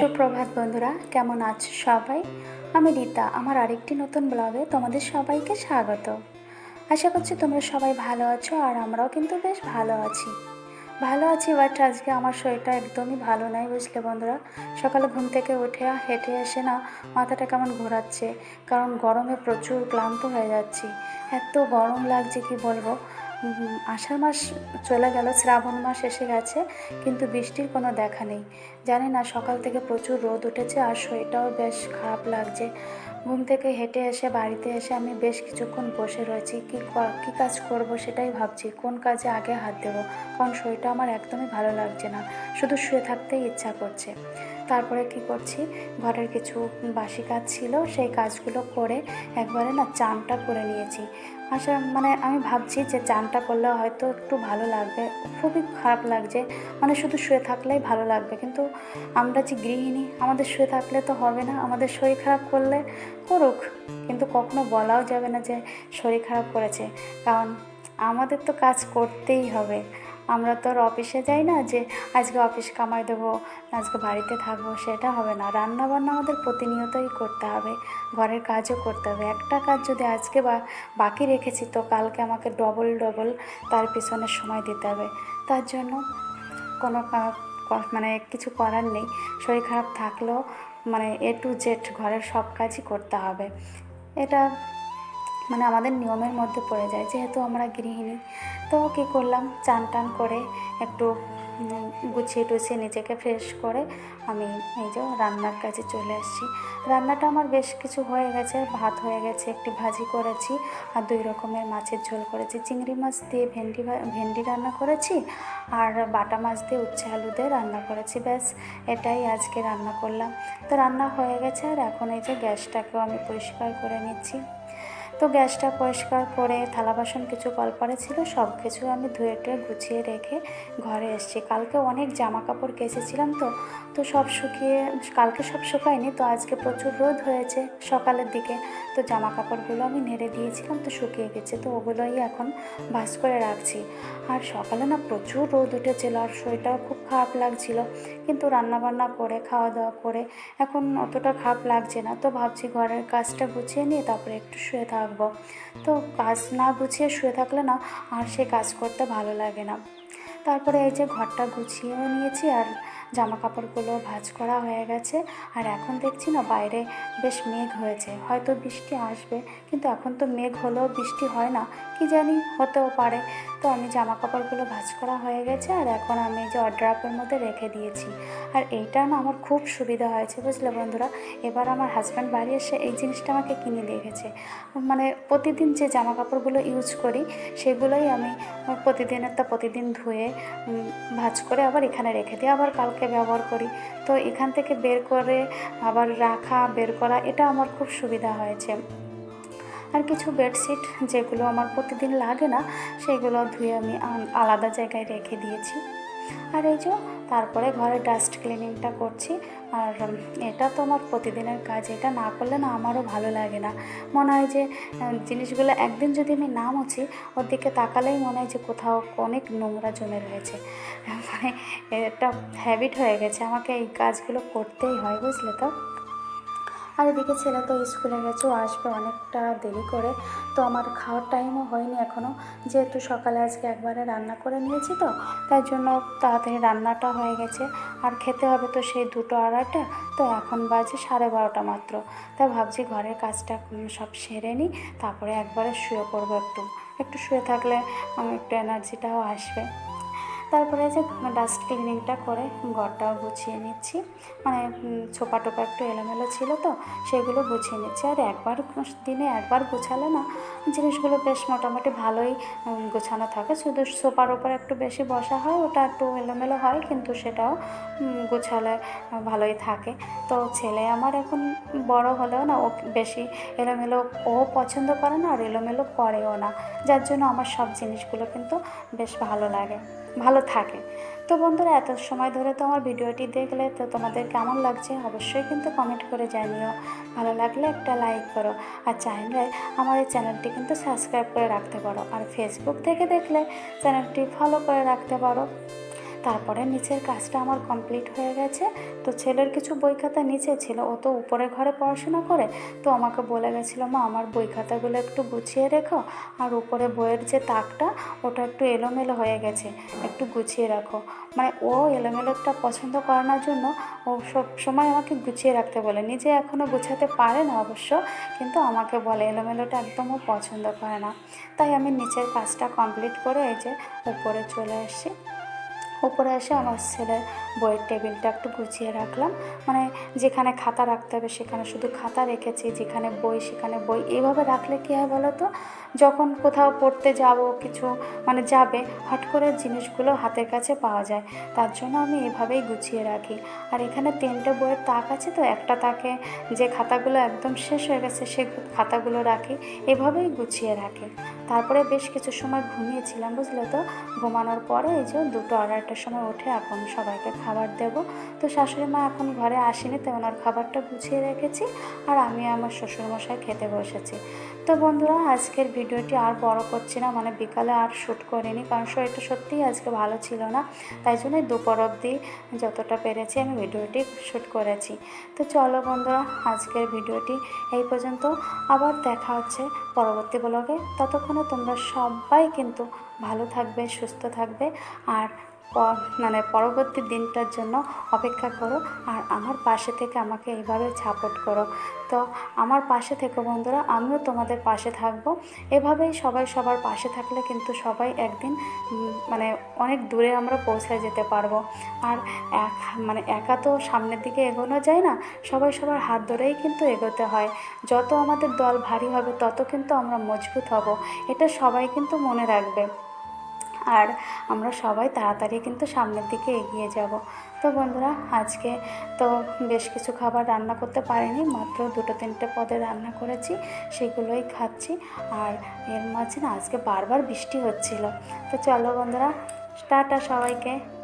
সুপ্রভাত বন্ধুরা, কেমন আছো সবাই? আমি রীতা, আমার আরেকটি নতুন ব্লগে তোমাদের সবাইকে স্বাগত। আশা করছি তোমরা সবাই ভালো আছো আর আমরাও কিন্তু বেশ ভালো আছি। ভালো আছি বাট আজকে আমার শরীরটা একদমই ভালো নাই বুঝলে বন্ধুরা। সকালে ঘুম থেকে উঠে হেঁটে এসে না মাথাটা কেমন ঘোরাচ্ছে, কারণ গরমে প্রচুর ক্লান্ত হয়ে যাচ্ছি। এত গরম লাগছে, কি বলব? আষাঢ় মাস চলে গেল, শ্রাবণ মাস এসে গেছে, কিন্তু বৃষ্টির কোনো দেখা নেই। জানি না, সকাল থেকে প্রচুর রোদ উঠেছে, আর শরীরটাও বেশ খারাপ লাগছে। ঘুম থেকে হেঁটে এসে বাড়িতে এসে আমি বেশ কিছুক্ষণ বসে রয়েছি। কি ক- কাজ করব সেটাই ভাবছি, কোন কাজে আগে হাত দেবো? কারণ শরীরটা আমার একদমই ভালো লাগছে না, শুধু শুয়ে থাকতেই ইচ্ছা করছে। তারপরে কি করছি, ঘরের কিছু বাসি কাজ ছিল, সেই কাজগুলো করে একবারে না চানটা করে নিয়েছি। আচ্ছা মানে আমি ভাবছি যে চানটা করলে হয়তো একটু ভালো লাগবে। খুবই খারাপ লাগছে। মানে শুধু শুয়ে থাকলেই ভালো লাগবে। কিন্তু আমরা যে গৃহিণী, আমাদের শুয়ে থাকলে তো হবে না। আমাদের শরীর খারাপ করলে করুক। কিন্তু কখনো বলাও যাবে না যে শরীর খারাপ করেছে। কারণ আমাদের তো কাজ করতেই হবে। আমরা তো আর অফিসে যাই না যে আজকে অফিস কামাই দেবো, আজকে বাড়িতে থাকব, সেটা হবে না। রান্না বান্না আমাদের প্রতিনিয়তই করতে হবে, ঘরের কাজও করতে হবে। একটা কাজ যদি আজকে বা বাকি রেখেছি তো কালকে আমাকে ডবল ডবল তার পিছনে সময় দিতে হবে। তার জন্য কোনো মানে কিছু করার নেই। শরীর খারাপ থাকলেও মানে এ টু জেড ঘরের সব কাজই করতে হবে। এটা মানে আমাদের নিয়মের মধ্যে পড়ে যায়। যেহেতু আমরা গৃহিণী তো কী করলাম? চান টান করে একটু গুছিয়ে টুছিয়ে নিজেকে ফ্রেশ করে আমি এই যে রান্নার কাছে চলে আসছি। রান্নাটা আমার বেশ কিছু হয়ে গেছে, ভাত হয়ে গেছে, একটি ভাজি করেছি আর দুই রকমের মাছের ঝোল করেছি। চিংড়ি মাছ দিয়ে ভেন্ডি ভেন্ডি রান্না করেছি আর বাটা মাছ দিয়ে উচ্ছে আলু দিয়ে রান্না করেছি। ব্যাস, এটাই আজকে রান্না করলাম। তো রান্না হয়ে গেছে আর এখন এই যে গ্যাসটাকেও আমি পরিষ্কার করে নিচ্ছি। তো গ্যাসটা পরিষ্কার করে, থালা বাসন কিছু কলপারে ছিল, সব কিছু আমি ধুয়ে টুয়ে গুছিয়ে রেখে ঘরে এসেছি। কালকে অনেক জামা কাপড় কেচেছিলাম তো তো সব শুকিয়ে, কালকে সব শুকায়নি তো আজকে প্রচুর রোদ হয়েছে সকালের দিকে। তো জামা কাপড়গুলো আমি নেড়ে দিয়েছিলাম তো শুকিয়ে গেছে, তো ওগুলোই এখন ভাস করে রাখছি। আর সকালে না প্রচুর রোদ উঠেছিল আর শরীরটাও খুব খারাপ লাগছিল। কিন্তু রান্নাবান্না করে খাওয়া দাওয়া করে এখন অতটা খারাপ লাগছে না। তো ভাবছি ঘরের কাজটা গুছিয়ে নিয়ে তারপরে একটু শুয়ে থাকব। তো কাজ না গুছিয়ে শুয়ে থাকলে না আর সে কাজ করতে ভালো লাগে না। তারপরে এই যে ঘরটা গুছিয়েও নিয়েছি আর জামা কাপড়গুলো ভাঁজ করা হয়ে গেছে। আর এখন দেখছি না বাইরে বেশ মেঘ হয়েছে। হয়তো বৃষ্টি আসবে, কিন্তু এখন তো মেঘ হলেও বৃষ্টি হয় না। কি জানি, হতেও পারে। তো আমি জামা কাপড়গুলো ভাঁজ করা হয়ে গেছে আর এখন আমি যে অড্রাপের মধ্যে রেখে দিয়েছি। আর এইটা না আমার খুব সুবিধা হয়েছে, বুঝলে বন্ধুরা? এবার আমার হাজব্যান্ড বাড়ি এসে এই জিনিসটা আমাকে কিনে দিয়ে মানে প্রতিদিন যে জামা কাপড়গুলো ইউজ করি, সেগুলোই আমি প্রতিদিনের তা প্রতিদিন ধুয়ে ভাঁজ করে আবার এখানে রেখে দিই। আবার কালকে ব্যবহার করি। তো এখান থেকে বের করে আবার রাখা, বের করা, এটা আমার খুব সুবিধা হয়েছে। আর কিছু বেডশিট যেগুলো আমার প্রতিদিন লাগে না, সেগুলো ধুয়ে আমি আলাদা জায়গায় রেখে দিয়েছি। আর এই যে তারপরে ঘরে ডাস্ট ক্লিনিংটা করছি। আর এটা তো আমার প্রতিদিনের কাজ, এটা না করলে না আমারও ভালো লাগে না। মনে হয় যে জিনিসগুলো একদিন যদি আমি না মুছি, ওর দিকে তাকালেই মনে হয় যে কোথাও অনেক নোংরা জমে রয়েছে। মানে এটা হ্যাবিট হয়ে গেছে, আমাকে এই কাজগুলো করতেই হয়, বুঝলে তো? আর এদিকে ছেলে তো স্কুলে গেছে, ও আসবে অনেকটা দেরি করে। তো আমার খাওয়ার টাইমও হয়নি এখনও যেহেতু সকালে আজকে একবারে রান্না করে নিয়েছি তো, তাই জন্য তাড়াতাড়ি রান্নাটা হয়ে গেছে। আর খেতে হবে তো সেই দুটো আড়াইটা, তো এখন বাজে সাড়ে বারোটা মাত্র। তাই ভাবছি ঘরের কাজটা সব সেরে নিই, তারপরে একবারে শুয়ে পড়ব একটু। একটু শুয়ে থাকলে একটু এনার্জিটাও আসবে। তারপরে যে ডাস্ট ক্লিনিংটা করে ঘরটাও গুছিয়ে নিচ্ছি। মানে ছোপা টোপা একটু এলোমেলো ছিল তো, সেগুলো গুছিয়ে নিচ্ছি। আর একবার দিনে একবার গুছালে না, জিনিসগুলো বেশ মোটামুটি ভালোই গোছানো থাকে। শুধু সোফার ওপর একটু বেশি বসা হয়, ওটা একটু এলোমেলো হয়, কিন্তু সেটাও গোছালে ভালোই থাকে। তো ছেলে আমার এখন বড় হলেও না, ও বেশি এলোমেলো, ও পছন্দ করে না, আর এলোমেলো করেও না। যার জন্য আমার সব জিনিসগুলো কিন্তু বেশ ভালো লাগে। ভালো থাকে। তো বন্ধুরা, এত সময় ধরে তো আমার ভিডিওটি দেখলে তো তোমাদের কেমন লাগছে অবশ্যই কিন্তু কমেন্ট করে জানিও। ভালো লাগলে একটা লাইক করো আর চাইলে আমার এই চ্যানেলটি কিন্তু সাবস্ক্রাইব করে রাখতে পারো। আর ফেসবুক থেকে দেখলে চ্যানেলটি ফলো করে রাখতে পারো। তারপরে নিচের কাজটা আমার কমপ্লিট হয়ে গেছে। তো ছেলের কিছু বই খাতা নিচে ছিল, ও তো উপরে ঘরে পড়াশোনা করে। তো আমাকে বলে গেছিল, মা, আমার বই খাতাগুলো একটু গুছিয়ে রেখো, আর উপরে বইয়ের যে তাকটা, ওটা একটু এলোমেলো হয়ে গেছে, একটু গুছিয়ে রাখো। মানে ও এলোমেলোটা পছন্দ করানোর জন্য ও সব সময় আমাকে গুছিয়ে রাখতে বলে। নিজে এখনও গুছাতে পারে না অবশ্য, কিন্তু আমাকে বলে, এলোমেলোটা একদম ও পছন্দ করে না। তাই আমি নিচের কাজটা কমপ্লিট করে এই যে উপরে চলে এসেছি উপরে এসে আমার ছেলের বইয়ের টেবিলটা একটু গুছিয়ে রাখলাম। মানে যেখানে খাতা রাখতে হবে সেখানে শুধু খাতা রেখেছি, যেখানে বই সেখানে বই। এইভাবে রাখলে কী হয় বলো তো? যখন কোথাও পড়তে যাব, কিছু মানে যাবে হট করে জিনিসগুলো হাতের কাছে পাওয়া যায়। তার জন্য আমি এভাবেই গুছিয়ে রাখি। আর এখানে তিনটে বইয়ের তাক আছে তো, একটা তাকে যে খাতাগুলো একদম শেষ হয়ে গেছে সেই খাতাগুলো রাখি, এভাবেই গুছিয়ে রাখি। তারপরে বেশ কিছু সময় ঘুমিয়েছিলাম, বুঝলে তো? ঘুমানোর পরে এই যে দুটো আড়াইটার সময় উঠে এখন সবাইকে খাবার দেব। তো শাশুড়ি মা এখন ঘরে আসেনি, তো ওনার খাবারটা গুছিয়ে রেখেছি আর আমি আমার শ্বশুরমশাই খেতে বসেছি। তো বন্ধুরা, আজকের ভিডিওটি আর বড় করছি না মানে বিকালে আর শ্যুট করিনি, কারণ শরীরটা সত্যিই আজকে ভালো ছিল না। তাই জন্যই দুপুর অবধি যতটা পেরেছি আমি ভিডিওটি শ্যুট করেছি। তো চলো বন্ধুরা, আজকের ভিডিওটি এই পর্যন্ত। আবার দেখা হচ্ছে পরবর্তী ব্লগে ততক্ষণে তোমরা সবাই কিন্তু ভালো থাকবে, সুস্থ থাকবে। আর মানে পরবর্তী দিনটার জন্য অপেক্ষা করো আর আমার পাশে থেকে আমাকে এইভাবে সাপোর্ট করো। তো আমার পাশে থেকে বন্ধুরা, আমিও তোমাদের পাশে থাকব। এভাবেই সবাই সবার পাশে থাকলে কিন্তু সবাই একদিন মানে অনেক দূরে আমরা পৌঁছে যেতে পারব। আর এক মানে একা তো সামনের দিকে এগোনো যায় না, সবাই সবার হাত ধরেই কিন্তু এগোতে হয়। যত আমাদের দল ভারী হবে, তত কিন্তু আমরা মজবুত হব। এটা সবাই কিন্তু মনে রাখবে। আর আমরা সবাই তাড়াতাড়ি কিন্তু সামনের দিকে এগিয়ে যাব। তো বন্ধুরা, আজকে তো বেশ কিছু খাবার রান্না করতে পারিনি, মাত্র দুটো তিনটে পদে রান্না করেছি, সেগুলোই খাচ্ছি। আর এর মাঝে না আজকে বারবার বৃষ্টি হচ্ছিল। তো চলো বন্ধুরা, টাটা সবাইকে।